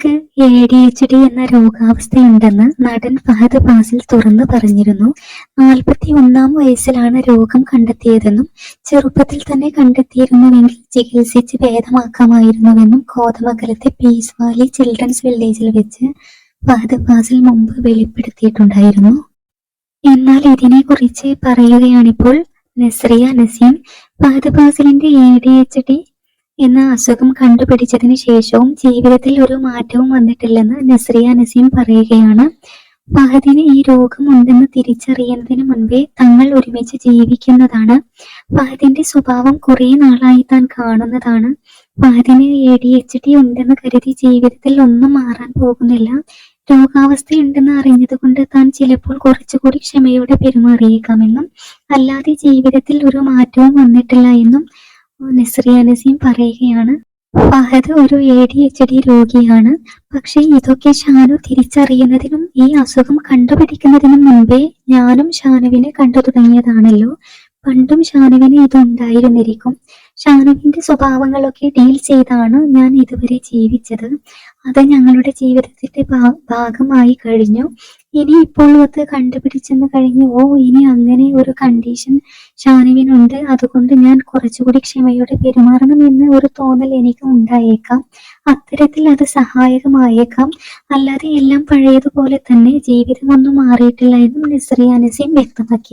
തനിക്ക് A D H D എന്ന രോഗാവസ്ഥയുണ്ടെന്ന് നടൻ ഫഹദ് ഫാസിൽ തുറന്നു പറഞ്ഞിരുന്നു. നാൽപ്പത്തി ഒന്നാം വയസ്സിലാണ് രോഗം കണ്ടെത്തിയതെന്നും ചെറുപ്പത്തിൽ തന്നെ കണ്ടെത്തിയിരുന്നുവെങ്കിൽ ചികിത്സിച്ച് ഭേദമാക്കാമായിരുന്നുവെന്നും കോതമംഗലത്തെ പീസ് വാലി ചിൽഡ്രൻസ് വില്ലേജിൽ വെച്ച് ഫഹദ് ഫാസിൽ മുമ്പ് വെളിപ്പെടുത്തിയിട്ടുണ്ടായിരുന്നു. എന്നാൽ ഇതിനെക്കുറിച്ച് പറയുകയാണിപ്പോൾ നസ്രിയ നസീം ഫഹദ് ഫാസിലിന്റെ എ ഡി എച്ച് ഡി എന്ന അസുഖം കണ്ടുപിടിച്ചതിന് ശേഷവും ജീവിതത്തിൽ ഒരു മാറ്റവും വന്നിട്ടില്ലെന്ന് നസ്രിയ നസീം പറയുകയാണ്. ഫഹദിന് ഈ രോഗം ഉണ്ടെന്ന് തിരിച്ചറിയുന്നതിന് മുൻപേ തങ്ങൾ ഒരുമിച്ച് ജീവിക്കുന്നതാണ്. ഫഹദിന്റെ സ്വഭാവം കുറെ നാളായി താൻ കാണുന്നതാണ്. ഫഹദിന് എ ഡി എച്ച് ഡി ഉണ്ടെന്ന് കരുതി ജീവിതത്തിൽ ഒന്നും മാറാൻ പോകുന്നില്ല. രോഗാവസ്ഥയുണ്ടെന്ന് അറിഞ്ഞത് കൊണ്ട് താൻ ചിലപ്പോൾ കുറച്ചുകൂടി ക്ഷമയോടെ പെരുമാറിയേക്കാമെന്നും അല്ലാതെ ജീവിതത്തിൽ ഒരു മാറ്റവും വന്നിട്ടില്ല എന്നും നസ്രിയ നസീം പറയുകയാണ് ഫഹദ് ഒരു എ ഡി എച്ച് ഡി രോഗിയാണ്. പക്ഷേ ഇതൊക്കെ ഷാനു തിരിച്ചറിയുന്നതിനും ഈ അസുഖം കണ്ടുപിടിക്കുന്നതിനും മുമ്പേ ഞാനും ഷാനുവിനെ കണ്ടു തുടങ്ങിയതാണല്ലോ. പണ്ടും ഷാനുവിന് ഇതുണ്ടായിരുന്നിരിക്കും ഷാനുവിന്റെ സ്വഭാവങ്ങളൊക്കെ ഡീൽ ചെയ്താണ് ഞാൻ ഇതുവരെ ജീവിച്ചത്. അത് ഞങ്ങളുടെ ജീവിതത്തിന്റെ ഭാഗമായി കഴിഞ്ഞു. ഇനി ഇപ്പോൾ അത് കണ്ടുപിടിച്ചെന്ന് കഴിഞ്ഞു ഓ ഇനി അങ്ങനെ ഒരു കണ്ടീഷൻ ഷാനുവിനുണ്ട്. അതുകൊണ്ട് ഞാൻ കുറച്ചുകൂടി ക്ഷമയോടെ പെരുമാറണം എന്ന് ഒരു തോന്നൽ എനിക്ക് ഉണ്ടായേക്കാം. അത്തരത്തിൽ അത് സഹായകമായേക്കാം. അല്ലാതെ എല്ലാം പഴയതുപോലെ തന്നെ ജീവിതമൊന്നും മാറിയിട്ടില്ല എന്നും നസ്രിയ നസീം വ്യക്തമാക്കി.